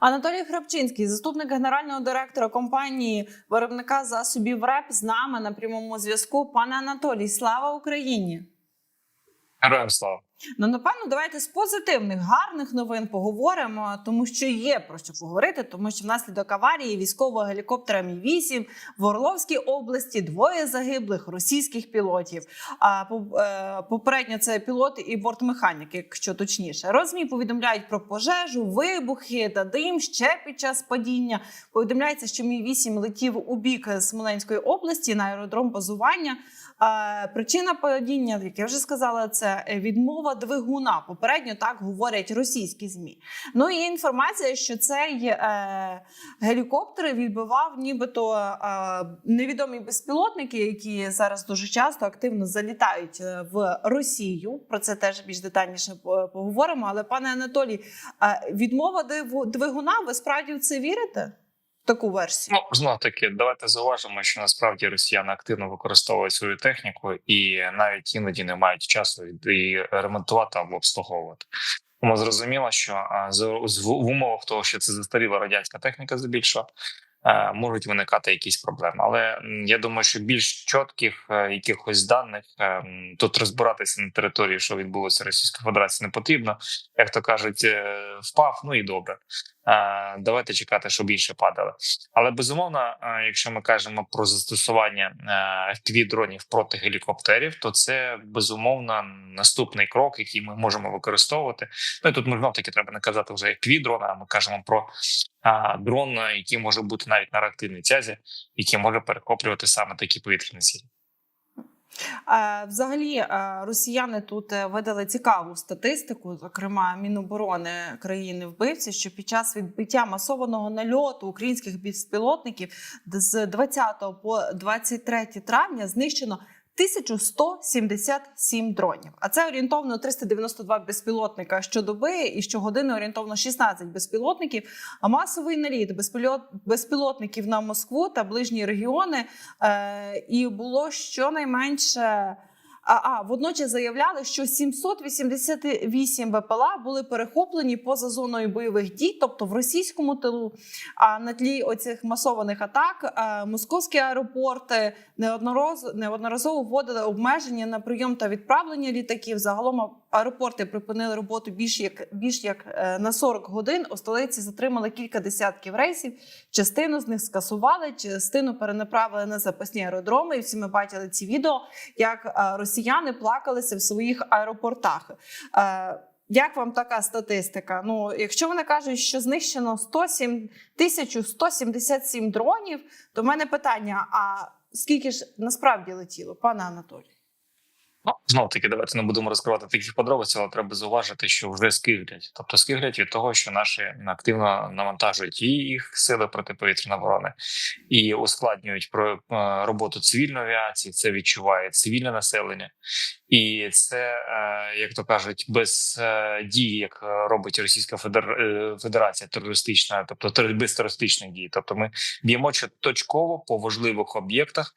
Анатолій Храпчинський, заступник генерального директора компанії виробника засобів РЕП, з нами на прямому зв'язку. Пане Анатолій, слава Україні! Героям слава. Ну напевно, давайте з позитивних гарних новин поговоримо, тому що є про що поговорити. Тому що внаслідок аварії військового гелікоптера Мі 8 в Орловській області двоє загиблих російських пілотів. А е, попередньо це пілоти і бортмеханіки, якщо точніше. Розмі повідомляють про пожежу, вибухи та дим ще під час падіння. Повідомляється, що Мі 8 летів у бік Смоленської області на аеродром базування. Причина падіння, як я вже сказала, це відмова двигуна. Попередньо так говорять російські змі. Ну і інформація, що цей е, гелікоптер відбивав, нібито е, невідомі безпілотники, які зараз дуже часто активно залітають е, в Росію. Про це теж більш детальніше поговоримо. Але пане Анатолій, відмова двигуна, ви справді в це вірите? Таку версію? Ну знов таки, давайте зауважимо, що насправді росіяни активно використовують свою техніку і навіть іноді не мають часу і ремонтувати або обслуговувати. Тому зрозуміло, що з- в умовах того, що це застаріла радянська техніка, здебільшого. е, Можуть виникати якісь проблеми, але я думаю, що більш чітких е, якихось даних е, тут розбиратися на території, що відбулося в Російській Федерації, не потрібно. Як то кажуть, впав, ну і добре. Давайте чекати, щоб більше падали. Але безумовно, якщо ми кажемо про застосування fpv дронів проти гелікоптерів, то це безумовно наступний крок, який ми можемо використовувати. Ну і тут ми знов таки треба не казати вже fpv дрона, а ми кажемо про дрон, який може бути навіть на реактивній тязі, який може перехоплювати саме такі повітряні цілі. Взагалі, е, росіяни тут е, видали цікаву статистику, зокрема Міноборони країни вбивці, що під час відбиття масованого нальоту українських безпілотників з 20 по 23 травня знищено 1177 дронів. А це орієнтовно 392 безпілотника щодоби і щогодини орієнтовно 16 безпілотників. А масовий наліт безпілот, безпілотників на Москву та ближні регіони е, і було щонайменше. А, водночас заявляли, що 788 БПЛА були перехоплені поза зоною бойових дій, тобто в російському тилу. А на тлі оцих масованих атак е, московські аеропорти неодноразово, неодноразово вводили обмеження на прийом та відправлення літаків. Загалом аеропорти припинили роботу більш як більш як е, на 40 годин. У столиці затримали кілька десятків рейсів. Частину з них скасували, частину перенаправили на запасні аеродроми. І всі ми бачили ці відео, як е, росіяни плакалися в своїх аеропортах. Е, Як вам така статистика? Ну, якщо вони кажуть, що знищено 107 1177 дронів, то в мене питання: а скільки ж насправді летіло, пане Анатолій? Ну знов таки, давайте не будемо розкривати таких подробиць, але треба зауважити, що вже скиглять. Тобто скиглять від того, що наші активно навантажують і їх сили протиповітряної оборони і ускладнюють про е, роботу цивільної авіації. Це відчуває цивільне населення, і це, е, як то кажуть, без е, дії, як робить Російська Федер... Федерація терористична, тобто без терористичних дій. Тобто, ми б'ємо точково по важливих об'єктах.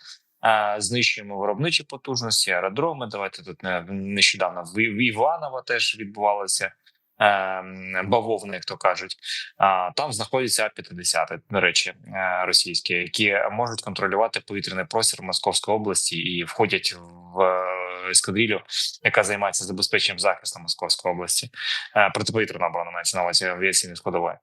Знищуємо виробничі потужності, аеродроми. Давайте тут не- нещодавно в Іваново теж відбувалося е, бавовни, як то кажуть. Там знаходяться А-50, до речі, е, російські, які можуть контролювати повітряний простір Московської області і входять в е, ескадрилю, яка займається забезпеченням захисту Московської області протиповітряна оборона мається на увазі авіаційної складової.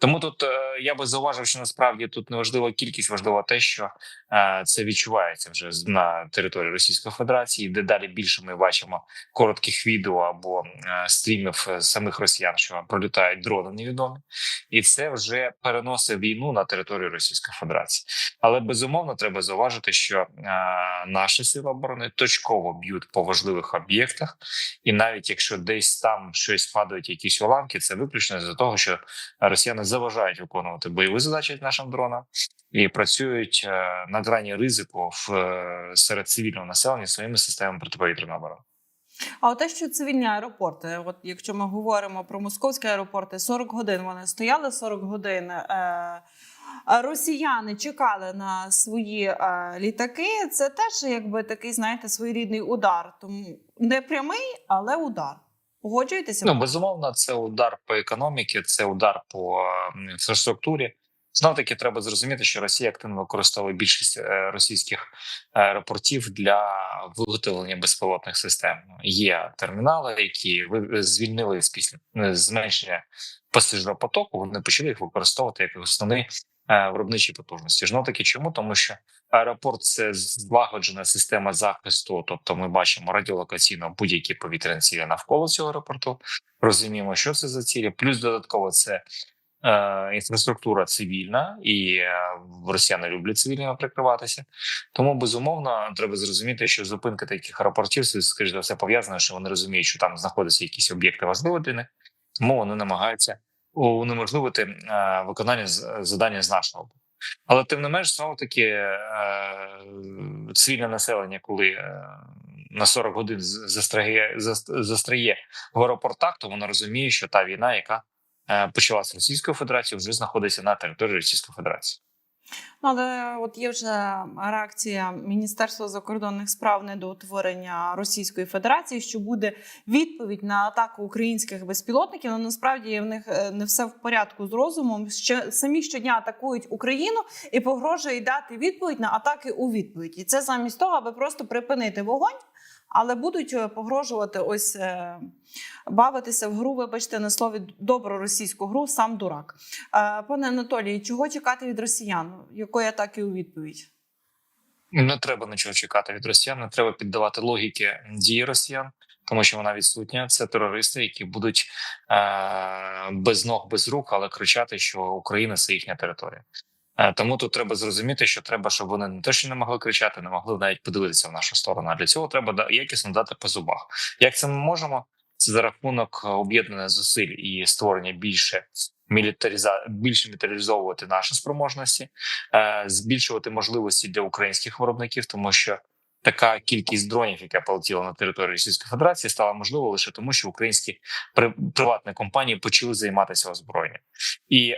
Тому тут е, я би зауважив, що насправді тут не важлива кількість, важливо те, що е, це відчувається вже на території Російської Федерації. Дедалі більше ми бачимо коротких відео або е, стрімів е, самих росіян, що пролітають дрони невідомі, і це вже переносить війну на територію Російської Федерації. Але безумовно треба зауважити, що е, наші сили оборони точково б'ють по важливих об'єктах, і навіть якщо десь там щось падають, якісь уламки, це виключно з того, що росіяни заважають виконувати бойові задачі нашим дронам і працюють е, на грані ризику в е, серед цивільного населення своїми системами протиповітряної оборони. А от те, що цивільні аеропорти, от якщо ми говоримо про московські аеропорти, 40 годин вони стояли 40 годин. Е- Росіяни чекали на свої е, літаки. Це теж якби такий, знаєте, своєрідний удар. Тому не прямий, але удар Погоджуєтеся? Ну безумовно, це удар по економіці, це удар по е, інфраструктурі. Знов таки треба зрозуміти, що Росія активно використовує більшість е, російських аеропортів для виготовлення безпілотних систем. Є термінали, які ви- звільнили з після е, зменшення пасажиропотоку. Вони почали їх використовувати як основні е, виробничі потужності. Знов таки, чому тому, що аеропорт це злагоджена система захисту. Тобто, ми бачимо радіолокаційно будь-які повітряні цілі навколо цього аеропорту. Розуміємо, що це за цілі. Плюс додатково це е, інфраструктура цивільна, і е, росіяни люблять цивільними прикриватися. Тому безумовно треба зрозуміти, що зупинка таких аеропортів скоріш за все пов'язано, що вони розуміють, що там знаходяться якісь об'єкти важливі для них, тому вони намагаються унеможливити е, виконання завдання з нашого боку. Але тим не менш, знову таки е, цивільне населення, коли е, на 40 годин застрає зас- в аеропортах, то воно розуміє, що та війна, яка почалася Російською Федерацією, вже знаходиться на території Російської Федерації. Ну, але от є вже реакція Міністерства закордонних справ не до утворення Російської Федерації, що буде відповідь на атаку українських безпілотників. Але насправді в них е, не все в порядку з розумом. Ще самі щодня атакують Україну і погрожують дати відповідь на атаки у відповідь. Це замість того, аби просто припинити вогонь. Але будуть е, погрожувати ось е, бавитися в гру, вибачте, на слові добру російську гру сам дурак. Е, Пане Анатолій, чого чекати від росіян? Якої атаки у відповідь? Не треба нічого чекати від росіян, не треба піддавати логіки дії росіян, тому що вона відсутня. Це терористи, які будуть е- без ног, без рук, але кричати, що Україна це їхня територія. Е, Тому тут треба зрозуміти, що треба, щоб вони не те, що не могли кричати, не могли навіть подивитися в нашу сторону. А для цього треба якісно дати по зубах. Як це ми можемо? Це за рахунок е, об'єднання зусиль і створення більше мілітаріза... більше мілітаризовувати наші спроможності, е, збільшувати можливості для українських виробників, тому що така кількість дронів, яка полетіла на територію Російської Федерації, стала можливо лише тому, що українські при... приватні компанії почали займатися озброєнням. І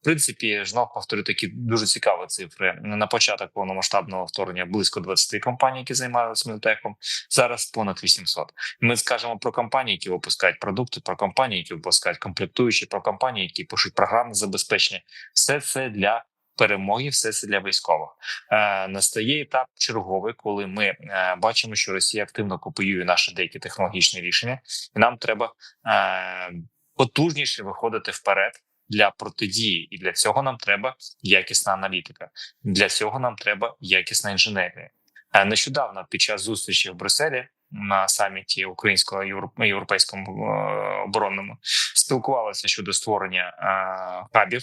в принципі, знов повторю такі дуже цікаві цифри. На початок повномасштабного вторгнення близько 20 компаній, які займалися мілтехом. Зараз понад 800. Ми скажемо про компанії, які випускають продукти, про компанії, які випускають комплектуючі, про компанії, які пишуть програмне забезпечення. Все це для перемоги, все це для військових. Е, настає етап черговий, коли ми е, бачимо, що Росія активно копіює наші деякі технологічні рішення, і нам треба е, потужніше виходити вперед. Для протидії, і для цього нам треба якісна аналітика. Для цього нам треба якісна інженерія. Е, Нещодавно під час зустрічі в Брюсселі на саміті українського європ- європейському е, оборонному спілкувалися щодо створення е, хабів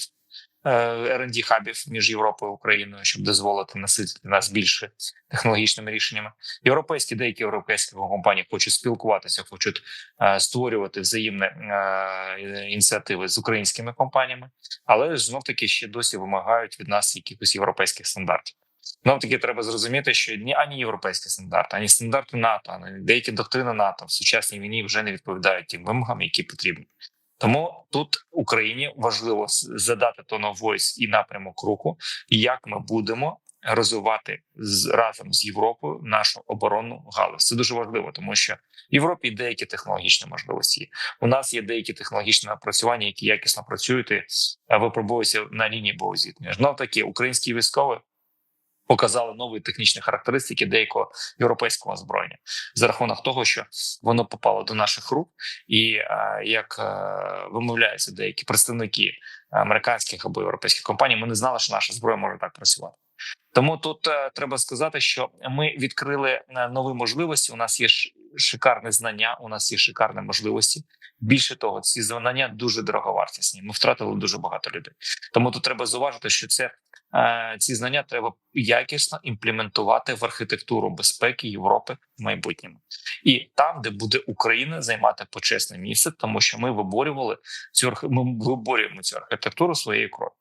R&D хабів між Європою і Україною, щоб дозволити наситити нас більше технологічними рішеннями. Європейські деякі європейські компанії хочуть спілкуватися, хочуть е, створювати взаємні е, ініціативи з українськими компаніями, але знов таки ще досі вимагають від нас якихось європейських стандартів. Знов таки треба зрозуміти, що ні ані європейські стандарти, ані стандарти НАТО, ані деякі доктрини НАТО в сучасній війні вже не відповідають тим вимогам, які потрібні. Тому тут Україні важливо задати тону войс і напрямок руху, як ми будемо розвивати з разом з Європою нашу оборонну галузь. Це дуже важливо, тому що в Європі деякі технологічні можливості. У нас є деякі технологічні напрацювання, які якісно працюють і е, випробуються на лінії боєзіткнення. Знов таки, українські військові показали нові технічні характеристики деякого європейського озброєння за рахунок того, що воно попало до наших рук, і е, як е, вимовляються деякі представники американських або європейських компаній, ми не знали, що наша зброя може так працювати. Тому тут е, треба сказати, що ми відкрили нові можливості. У нас є шикарне знання, у нас є шикарні можливості. Більше того, ці знання дуже дороговартісні. Ми втратили дуже багато людей. Тому тут треба зауважити, що це ці знання треба якісно імплементувати в архітектуру безпеки Європи в майбутньому, і там, де буде Україна займати почесне місце, тому що ми виборювали цю ми виборюємо цю архітектуру своєю кров'ю.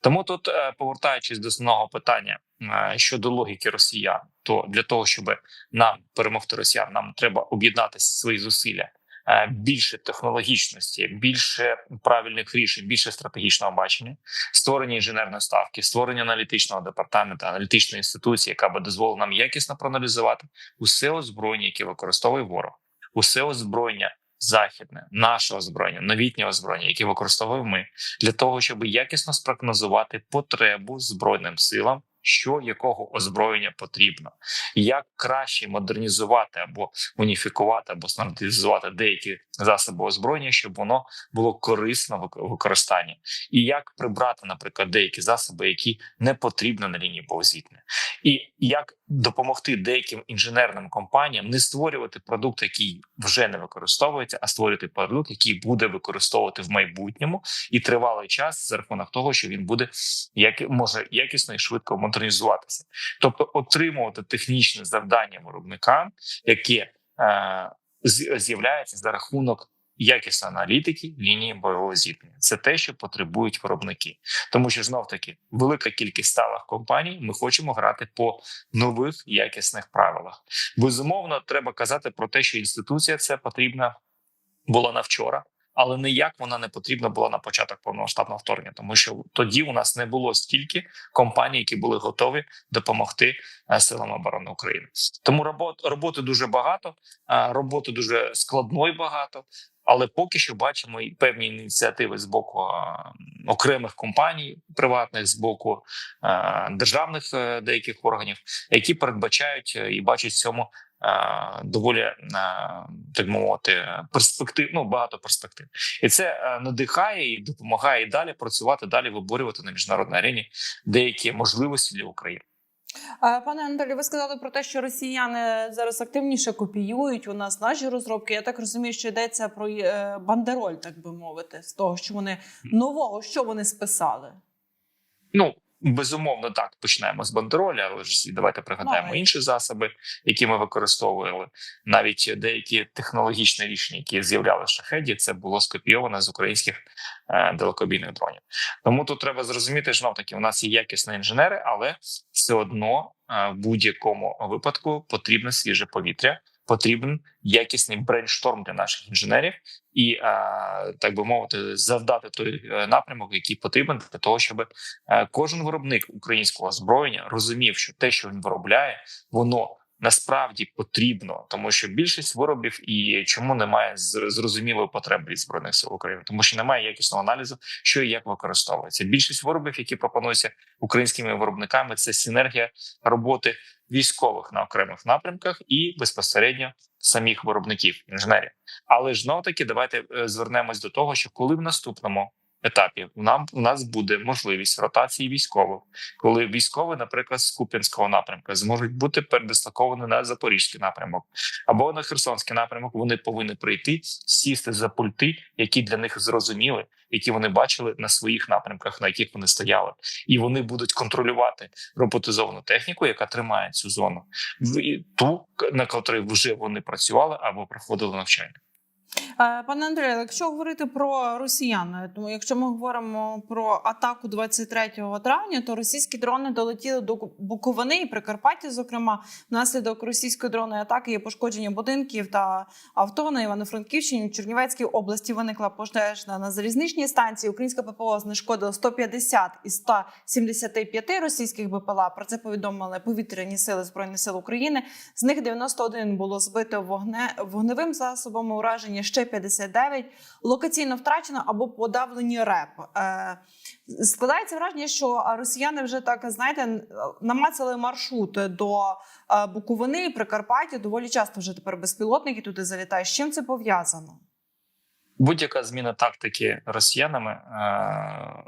Тому тут, е, повертаючись до основного питання е, щодо логіки росіян, то для того, щоб нам перемогти росіян, нам треба об'єднати свої зусилля. Е, Більше технологічності, більше правильних рішень, більше стратегічного бачення, створення інженерної ставки, створення аналітичного департаменту, аналітичної інституції, яка би дозволила нам якісно проаналізувати усе озброєння, яке використовує ворог, усе озброєння, західне, наше озброєння, новітнє озброєння, яке використовуємо ми для того, щоб якісно спрогнозувати потребу збройним силам. Що якого озброєння потрібно, як краще модернізувати або уніфікувати або стандартизувати деякі засоби озброєння, щоб воно було корисно в використанні, і як прибрати, наприклад, деякі засоби, які не потрібні на лінії зіткнення. і як допомогти деяким інженерним компаніям не створювати продукт, який вже не використовується, а створювати продукт, який буде використовувати в майбутньому і тривалий час за рахунок того, що він буде як може якісно і швидко модернізуватися, тобто отримувати технічне завдання виробникам, яке е, з'являється за рахунок якісної аналітики лінії бойового зіткнення. Це те, що потребують виробники, тому що знов таки велика кількість сталих компаній. Ми хочемо грати по нових якісних правилах. Безумовно, треба казати про те, що інституція це потрібна була на вчора. Але ніяк вона не потрібна була на початок повномасштабного вторгнення, тому що тоді у нас не було стільки компаній, які були готові допомогти е, силам оборони України. Тому робот роботи дуже багато, роботи дуже складної багато. Але поки що бачимо і певні ініціативи з боку окремих компаній, приватних з боку державних е, деяких органів, які передбачають е, і бачать в цьому доволі так мовити перспектив. Ну багато перспектив, і це е, надихає і допомагає і далі працювати, далі виборювати на міжнародній арені деякі можливості для України. Пане Анатолі, ви сказали про те, що росіяни зараз активніше копіюють у нас наші розробки. Я так розумію, що йдеться про е, бандероль, так би мовити, з того, що вони нового, що вони списали. Ну безумовно, так починаємо з бандеролі, але ж давайте пригадаємо Давай. інші засоби, які ми використовували. Навіть деякі технологічні рішення, які з'являлися в шахеді, це було скопійовано з українських е, далекобійних дронів. Тому тут треба зрозуміти, що таки у нас є якісні інженери, але все одно е, в будь-якому випадку потрібне свіже повітря. Потрібен якісний брейншторм для наших інженерів, і так би мовити, завдати той е, напрямок, який потрібен для того, щоб е, кожен виробник українського озброєння розумів, що те, що він виробляє, воно насправді потрібно, тому що більшість виробів і чому немає зр- зрозумілої потреби від збройних сил України, тому що немає якісного аналізу, що і як використовується. Більшість виробів, які пропонуються українськими виробниками, це синергія роботи військових на окремих напрямках і безпосередньо самих виробників інженерів. Але ж знов таки давайте е, звернемось до того, що коли в наступному етапі. Нам у нас буде можливість ротації військових, коли військові, наприклад, з Куп'янського напрямку зможуть бути передислоковані на запорізький напрямок або на Херсонський напрямок, вони повинні прийти, сісти за пульти, які для них зрозуміли, які вони бачили на своїх напрямках, на яких вони стояли, і вони будуть контролювати роботизовану техніку, яка тримає цю зону, в- ту на котрій вже вони працювали або проходили навчання. Е, Пане Андрію, якщо говорити про росіян, тому якщо ми говоримо про атаку 23 травня, то російські дрони долетіли до Буковини і Прикарпаття. Зокрема, внаслідок російської дронної атаки є пошкодження будинків та авто на Івано-Франківщині. Чернівецькій області виникла пожежна на залізничній станції. Українська ППО знешкодила 150 із 175 російських БПЛА. Про це повідомили повітряні сили збройних сил України. З них 91 було збито вогне вогневим засобами ураження, ще 59 локаційно втрачено або подавлені РЕП. Е, складається враження, що росіяни вже так знаєте намацали маршрут до е, Буковини і Прикарпаття. Доволі часто вже тепер безпілотники туди залітають. З чим це пов'язано? Будь-яка зміна тактики росіянами е-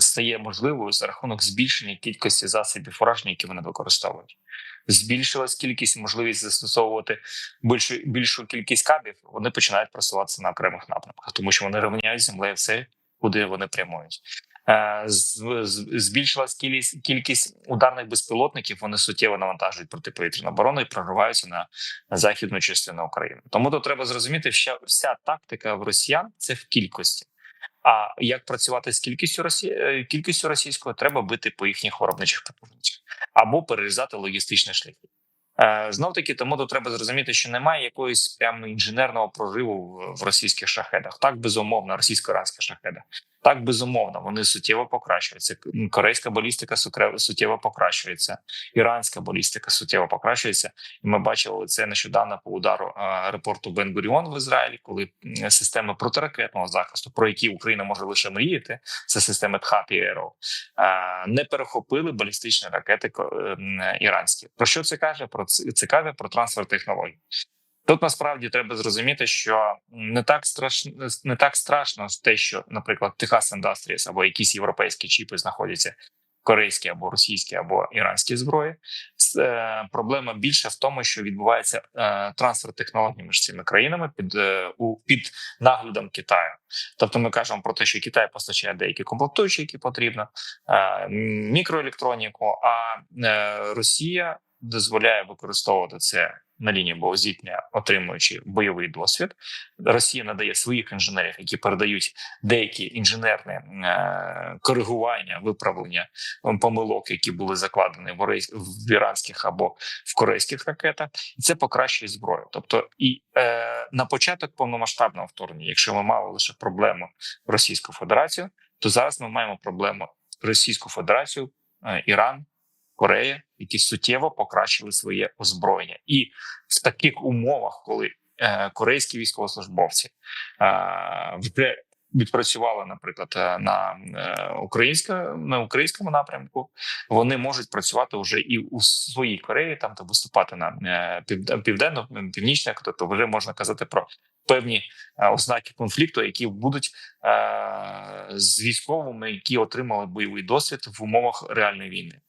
стає можливою за рахунок збільшення кількості засобів ураження, які вони використовують. Збільшилась кількість, можливість застосовувати більшу більшу кількість кабів. Вони починають просуватися на окремих напрямках, тому що вони рівняють землею все, куди вони прямують. Е, Збільшилась кількість кількість ударних безпілотників. Вони суттєво навантажують протиповітряну оборону і прориваються на західну частину України. Тому тут треба зрозуміти, що вся тактика в росіян це в кількості. А як працювати з кількістю росі... е, кількістю російською, треба бити по їхніх виробничих потужностях або перерізати логістичні шляхи. Е, Знов таки, тому тут треба зрозуміти, що немає якоїсь прямо інженерного прориву в- російських шахедах. Так, безумовно, російсько-іранських шахедах. Так, безумовно, вони суттєво покращуються. Корейська балістика суттєво покращується, іранська балістика суттєво покращується. І ми бачили це нещодавно по удару е, аеропорту Бен-Гуріон в Ізраїлі, коли системи протиракетного захисту, про які Україна може лише мріяти, це системи ТХАТ і ЕРО, не перехопили балістичні ракети ко- е, м, іранські. Про що це каже? Про це про трансфер технологій. Тут насправді треба зрозуміти, що не так страшно не так страшно те, що, наприклад, Техас Industries або якісь європейські чіпи знаходяться в корейській або російській або іранській зброї. Це, проблема більше в тому, що відбувається е, трансфер технологій між цими країнами під е, у під наглядом Китаю. Тобто, ми кажемо про те, що Китай постачає деякі комплектуючі, які потрібно, е, мікроелектроніку, а Росія дозволяє використовувати це на лінії боєзіткнення, отримуючи бойовий досвід. Росія надає своїх інженерів, які передають деякі інженерні е, коригування, виправлення помилок, які були закладені в іранських або в корейських ракетах, і це покращує зброю. Тобто, і е, на початок повномасштабного вторгнення, якщо ми мали лише проблему Російську Федерацію, то зараз ми маємо проблему Російську Федерацію, е, Іран. Корея, які суттєво покращили своє озброєння, і в таких умовах, коли е, корейські військовослужбовці е, вже відпрацювали, наприклад, е, на е, українська на українському напрямку, вони можуть працювати вже і у своїй Кореї, там та виступати на е, пів- південно, північне, тобто вже можна казати про певні е, ознаки конфлікту, які будуть е, з військовими, які отримали бойовий досвід в умовах реальної війни.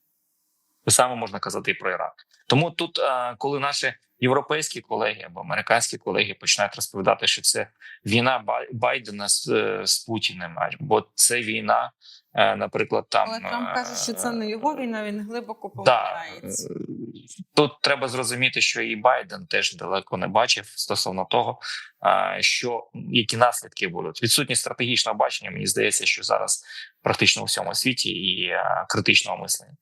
Саме можна казати і про Ірак. Тому тут, е, коли наші європейські колеги або американські колеги починають розповідати, що це війна Бай- Байдена з, е, з Путіним, бо це війна, наприклад, там Але Трамп е, каже, що це не його війна, він глибоко помиляється. Е, Тут треба зрозуміти, що і Байден теж далеко не бачив стосовно того, що які наслідки будуть. Відсутність стратегічного бачення. Мені здається, що зараз практично у всьому світі і е, критичного мислення,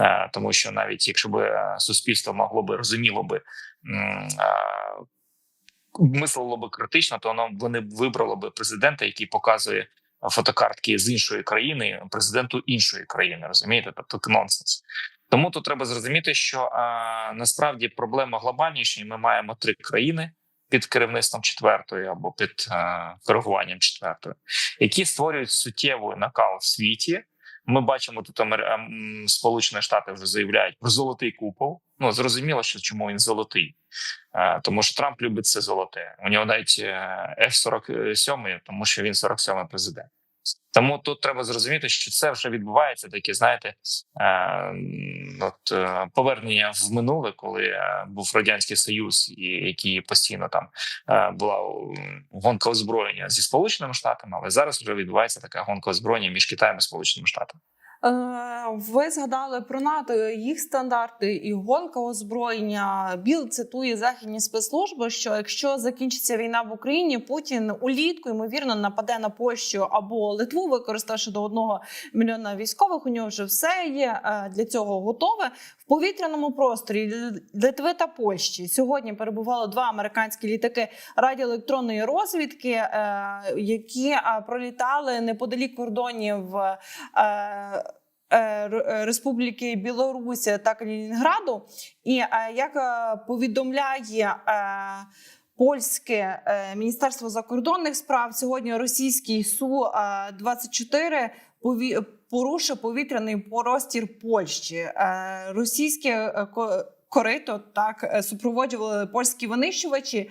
Е, тому що навіть якщо би е, суспільство могло би розуміло би. е, Мислило би критично, то воно вони вибрало би президента, який показує фотокартки з іншої країни, президенту іншої країни. Розумієте, тобто нонсенс. Тому тут треба зрозуміти, що а, насправді проблема глобальніша, ми маємо три країни під керівництвом четвертої або під а, коригуванням четвертої, які створюють суттєвий накал в світі. Ми бачимо тут ем, Сполучені Штати вже заявляють про золотий купол. Ну зрозуміло, що чому він золотий, Е, тому що Трамп любить це золоте. У нього навіть е, F-47, тому що він 47-й президент. Тому тут треба зрозуміти, що це вже відбувається таке, знаєте, е, от е, повернення в минуле, коли е, був радянський союз, і який постійно там е, була гонка озброєння зі сполученими штатами, але зараз вже відбувається така гонка озброєння між Китаєм і Сполученими Штатами. Е, Ви згадали про НАТО, їх стандарти і гонка озброєння. Біл цитує західні спецслужби, що якщо закінчиться війна в Україні, Путін улітку ймовірно нападе на Польщу або Литву, використавши до одного мільйона військових. У нього вже все є е, для цього готове повітряному просторі Литви та Польщі. Сьогодні перебували два американські літаки радіоелектронної розвідки, е, які е, пролітали неподалік кордонів. е, Республіки Білорусь та Калінінграду, і як повідомляє польське міністерство закордонних справ, сьогодні російський су 24 пові- порушив повітряний простір Польщі. Е, Російське е, корито так е, супроводжували польські винищувачі.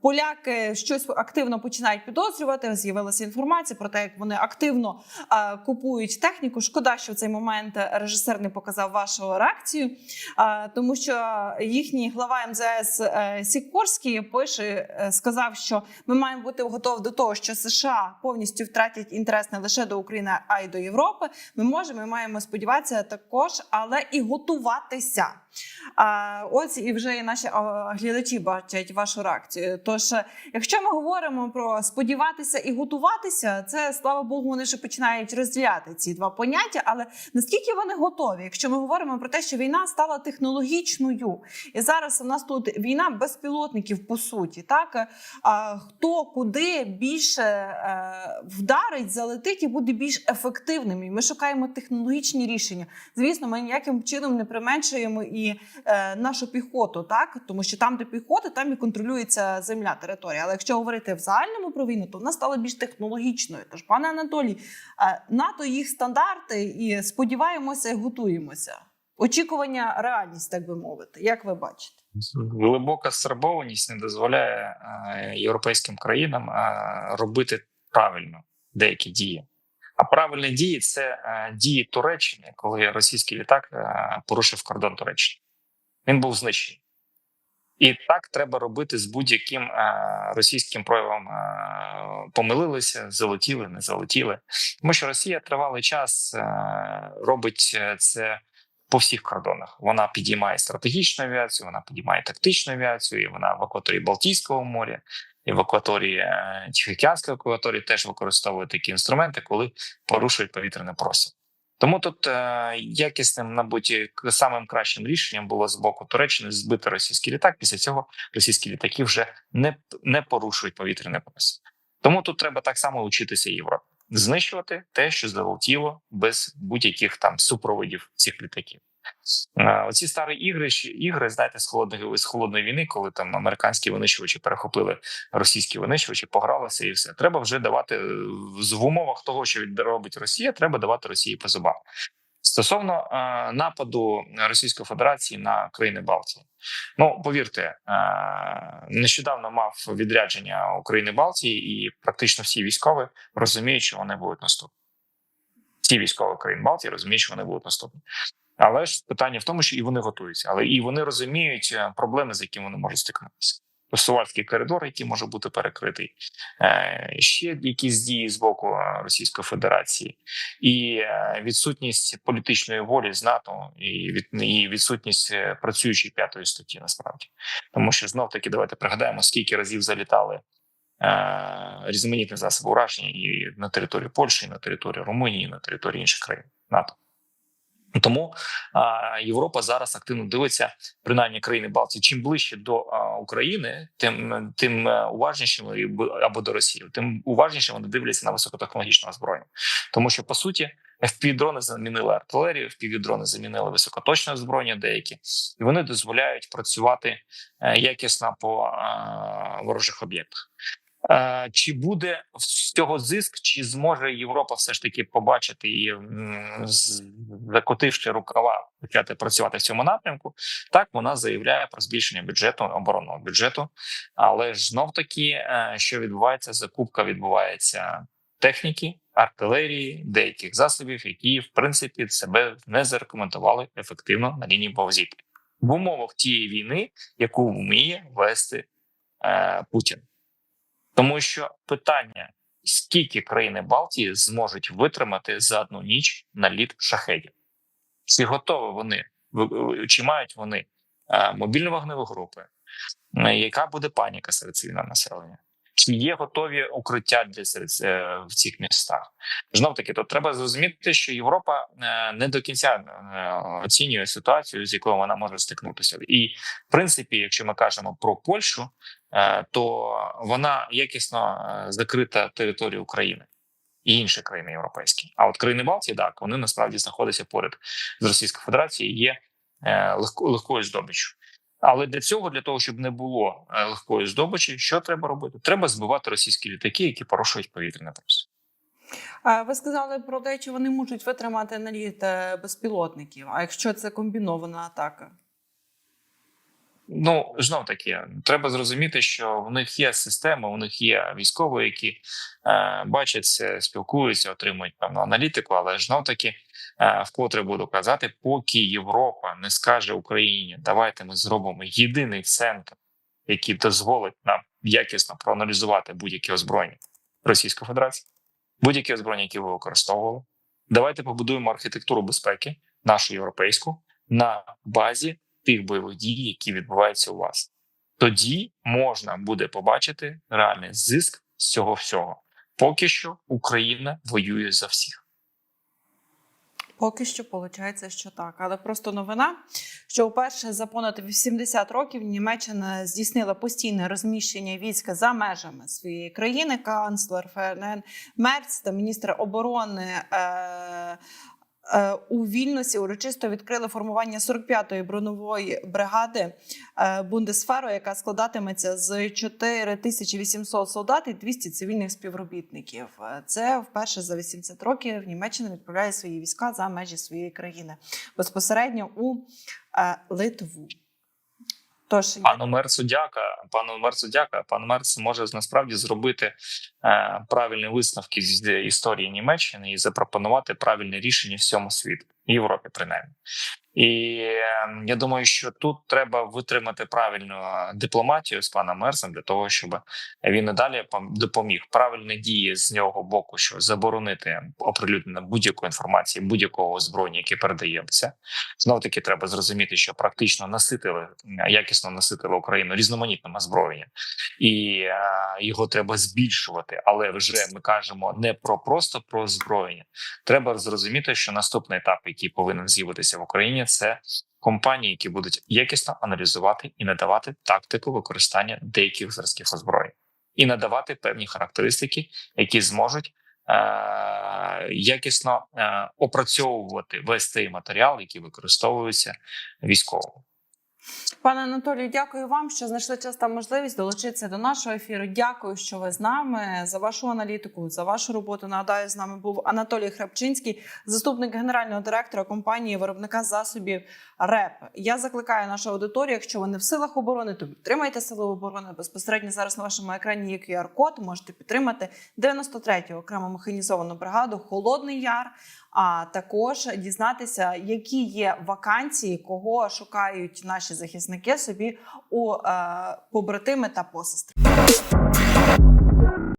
Поляки щось активно починають підозрювати. З'явилася інформація про те, як вони активно купують техніку. Шкода, що в цей момент режисер не показав вашу реакцію, тому що їхній глава МЗС е, Сікорський пише, е, сказав, що ми маємо бути готові до того, що США повністю втратять інтерес не лише до України, а й до Європи. Ми можемо, ми маємо сподіватися також, але і готуватися. А ось і вже і наші глядачі бачать вашу реакцію. Тож, е, якщо ми говоримо про сподіватися і готуватися, це слава Богу, вони ще починають розділяти ці два поняття. Але наскільки вони готові, якщо ми говоримо про те, що війна стала технологічною, і зараз у нас тут війна безпілотників по суті, так а хто куди більше е, вдарить, залетить і буде більш ефективним. І ми шукаємо технологічні рішення. Звісно, ми ніяким чином не применшуємо і е, нашу піхоту, так тому що там, де піхота, там і контролюється земля, територія. Але якщо говорити в загальному про війну, то вона стала більш технологічною. Тож, пане Анатолій, е, НАТО їх стандарти, і сподіваємося, і готуємося. Очікування, реальність, так би мовити, як ви бачите. Глибока стурбованість не дозволяє е, європейським країнам е, робити правильно деякі дії. А правильні дії це е, дії Туреччини, коли російський літак е, порушив кордон Туреччини. Він був знищений. І так треба робити з будь-яким е, російським проявом. Помилилися, залетіли, не залетіли. Тому що Росія тривалий час робить це по всіх кордонах. Вона підіймає стратегічну авіацію, вона підіймає тактичну авіацію, і вона в акваторії Балтійського моря, і в акваторії е, Тихоокеанської акваторії теж використовує такі інструменти, коли порушують повітряний простір. Тому тут е, якісним, мабуть, самим кращим рішенням було з боку Туреччини збити російський літак. Після цього російські літаки вже не, не порушують повітряний простір. Тому тут треба так само учитися Європі, знищувати те, що залетіло без будь-яких там супроводів цих літаків. Е, Оці старі ігри, ігри, знаєте, з холодної з холодної війни, коли там американські винищувачі перехопили російські винищувачі, погралися і все. Треба вже давати е, в умовах того, що робить Росія, треба давати Росії по зубам. Стосовно е, нападу Російської Федерації на країни Балтії, ну повірте, е, нещодавно мав відрядження України Балтії, і практично всі військові розуміють, що вони будуть наступні. Всі військові країн Балтії розуміють, що вони будуть наступні. Але ж питання в тому, що і вони готуються, але і вони розуміють е, проблеми, з якими вони можуть стикнутися. Сувальський коридор, який може бути перекритий, е, ще якісь дії з боку е, Російської Федерації, і відсутність політичної волі з НАТО, і від і відсутність працюючої п'ятої статті, насправді, тому що знов таки давайте пригадаємо, скільки разів залітали різноманітні засоби ураження і на території Польщі, і на території Румунії, і на території інших країн НАТО. Тому Європа зараз активно дивиться, принаймні країни Балтії. Чим ближче до України, тим тим е, бу- або до Росії, тим уважніше вони дивляться на високотехнологічне озброєння. Тому що по суті FPV-дрони замінили артилерію, FPV-дрони замінили високоточне озброєння деякі, і вони дозволяють працювати е, якісно по ворожих об'єктах. Е, Чи буде з цього зиск, чи зможе Європа все ж таки побачити і закотивши рукава, почати працювати в цьому напрямку? Так вона заявляє про збільшення бюджету оборонного бюджету, але ж знов таки, е, що відбувається, закупка відбувається техніки, артилерії, деяких засобів, які в принципі себе не зарекомендували ефективно на лінії Бовзіти в умовах тієї війни, яку вміє вести е, Путін. Тому що питання: скільки країни Балтії зможуть витримати за одну ніч наліт шахедів? Чи готові вони чи мають вони е, мобільні вогневі групи? Е, Яка буде паніка серед цивільного населення? Чи є готові укриття для серед е, в цих містах? Знов таки, то треба зрозуміти, що Європа е, не до кінця е, оцінює ситуацію, з якою вона може стикнутися. І в принципі, якщо ми кажемо про Польщу, то вона якісно закрита територія України і інші країни європейські. А от країни Балтії, так вони насправді знаходяться поряд з Російською Федерацією, є легко, легкою здобиччю. Але для цього, для того, щоб не було е, легкої здобичі, що треба робити? Треба збивати російські літаки, які порушують повітряне простір. Ви сказали про те, що вони можуть витримати наліт е, безпілотників. А якщо це комбінована атака? Ну знов таки, треба зрозуміти, що в них є система, у них є військові, які е, бачать спілкуються, отримують певну аналітику. Але знов таки, вкотре буду казати, поки Європа не скаже Україні, давайте ми зробимо єдиний центр, який дозволить нам якісно проаналізувати будь-яке озброєння Російської Федерації, будь-яке озброєння, яке ви використовували. Давайте побудуємо архітектуру безпеки, нашу європейську, на базі тих бойових дій, які відбуваються у вас. Тоді можна буде побачити реальний зиск з цього всього. Поки що Україна воює за всіх. Поки що виходить, що так. Але просто новина, що вперше за понад 80 років Німеччина здійснила постійне розміщення війська за межами своєї країни. Канцлер ФНН Мерц та міністр оборони. Е, У вільності урочисто відкрили формування 45-ї бронової бригади е, Бундесферу, яка складатиметься з 4800 солдат і 200 цивільних співробітників. Е, Це вперше за 80 років Німеччина відправляє свої війська за межі своєї країни безпосередньо у е, Литву. Тож Пану Мерцу дяка. Пану Мерцу дяка. Пан Мерц може насправді зробити е, правильні висновки з історії Німеччини і запропонувати правильне рішення всьому світу, Європі, принаймні. І е, я думаю, що тут треба витримати правильну дипломатію з паном Мерцем для того, щоб він і далі допоміг правильні дії з нього боку, що заборонити оприлюднення будь-якої інформації, будь-якого озброєння, яке передається. Знов таки треба зрозуміти, що практично наситили якісно наситили Україну різноманітним озброєнням, і е, його треба збільшувати. Але вже ми кажемо не про просто про озброєння. Треба зрозуміти, що наступний етап, який повинен з'явитися в Україні, це компанії, які будуть якісно аналізувати і надавати тактику використання деяких зразків озброєнь, і надавати певні характеристики, які зможуть. е, Якісно е, опрацьовувати весь цей матеріал, який використовується військовим. Пане Анатолію, дякую вам, що знайшли час та можливість долучитися до нашого ефіру. Дякую, що ви з нами за вашу аналітику, за вашу роботу. Нагадаю, з нами був Анатолій Храпчинський, заступник генерального директора компанії виробника засобів РЕП. Я закликаю нашу аудиторію. Якщо ви не в силах оборони, то підтримайте сили оборони. Безпосередньо зараз на вашому екрані є QR-код. Можете підтримати 93-ю окрему механізовану бригаду Холодний Яр. А також дізнатися, які є вакансії, кого шукають наші захисники собі у е, побратими та посестри.